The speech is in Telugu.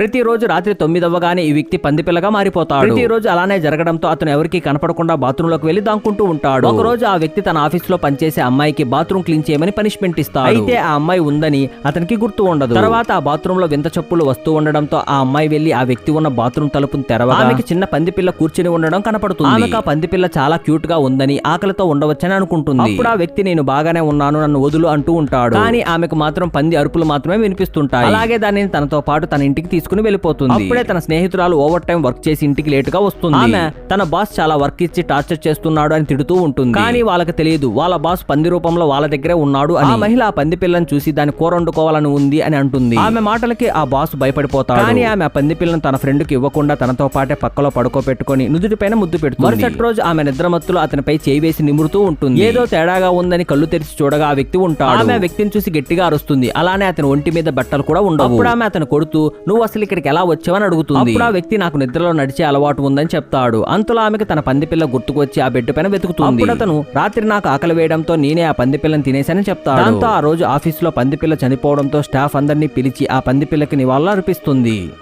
ప్రతిరోజు రాత్రి తొమ్మిదవ్వగానే ఈ వ్యక్తి పందిపిల్లగా మారిపోతాడు. ప్రతిరోజు అలానే జరగడంతో అతను ఎవరికి కనపడకుండా బాత్రూమ్లోకి వెళ్ళి దాక్కుంటూ ఉంటాడు. ఒక రోజు ఆ వ్యక్తి తన ఆఫీస్లో పనిచేసే అమ్మాయికి బాత్రూమ్ క్లీన్ చేయమని పనిష్మెంట్ ఇస్తాడు. అయితే ఆ అమ్మాయి ఉందని అతనికి గుర్తు ఉండదు. తర్వాత ఆ బాత్రూమ్లో వింత చప్పులు వస్తూ ఉండడంతో ఆ అమ్మాయి వెళ్ళి ఆ వ్యక్తి ఉన్న బాత్రూమ్ తలుపును తెరవగా ఆమెకి చిన్న పందిపిల్ల కూర్చుని ఉండడం కనపడుతుంది. ఆమెకు ఆ పందిపిల్ల చాలా క్యూట్గా ఉందని ఆకలితో ఉండవచ్చని అనుకుంటుంది. అప్పుడు ఆ వ్యక్తి నేను బాగానే ఉన్నాను నన్ను వదులు అంటూ ఉంటాడు. కానీ ఆమెకు మాత్రం పంది అరుపులు మాత్రమే వినిపిస్తుంటాయి. అలాగే దానిని తనతో పాటు తన ఇంటికి తీసుకుని వెళ్ళిపోతుంది. అప్పుడే తన స్నేహితురాలు ఓవర్ టైం వర్క్ చేసి ఇంటికి లేట్గా వస్తుంది. ఆమె తన బాస్ చాలా వర్క్ ఇచ్చి టార్చర్ చేస్తున్నాడు అని తిడుతూ ఉంటుంది. కానీ వాళ్ళకి తెలియదు వాళ్ళ బాస్ పంది రూపంలో వాళ్ళ దగ్గరే ఉన్నాడు అని. ఆ మహిళ ఆ పంది పిల్లని చూసి దాన్ని కూర వండుకోవాలని ఉంది అని అంటుంది. ఆమె మాటలకి ఆ బాస్ భయపడిపోతాడు. కానీ ఆమె ఆ పంది పిల్లను తన ఫ్రెండ్కి ఇవ్వకుండా తనతో పాటే పక్కలో పడుకోబెట్టుకొని నుదుటిపైన ముద్దు పెడుతుంది. మరుసటి రోజు ఆమె నిద్రమత్తులో అతనిపై చేయి వేసి నిమురుతూ ఉంటుంది. ఏదో తేడాగా ఉందని కళ్ళు తెరిచి చూడగా ఆ వ్యక్తి ఉంటాడు. ఆమె వ్యక్తిని చూసి గట్టిగా అరుస్తుంది. అలానే అతని ఒంటి మీద బట్టలు కూడా ఉండవు. అప్పుడు ఆమె అతను కొడుతూ నువ్వు అసలు ఇక్కడికి ఎలా వచ్చావని అడుగుతుంది. ఆ వ్యక్తి నాకు నిద్రలో నడిచే అలవాటు ఉందని చెప్తాడు. అంతలో ఆమెకు తన పంది పిల్ల గుర్తుకొచ్చి ఆ బెడ్ పైన వెతుకుతుంది. అతను రాత్రి నాకు ఆకలి వేయడంతో నేనే ఆ పంది పిల్లని తినేశానని చెప్తాడు. దాంతో ఆ రోజు ఆఫీస్లో పంది పిల్ల చనిపోవడంతో స్టాఫ్ అందరినీ పిలిచి ఆ పంది పిల్లకి నివాళులు అర్పిస్తుంది.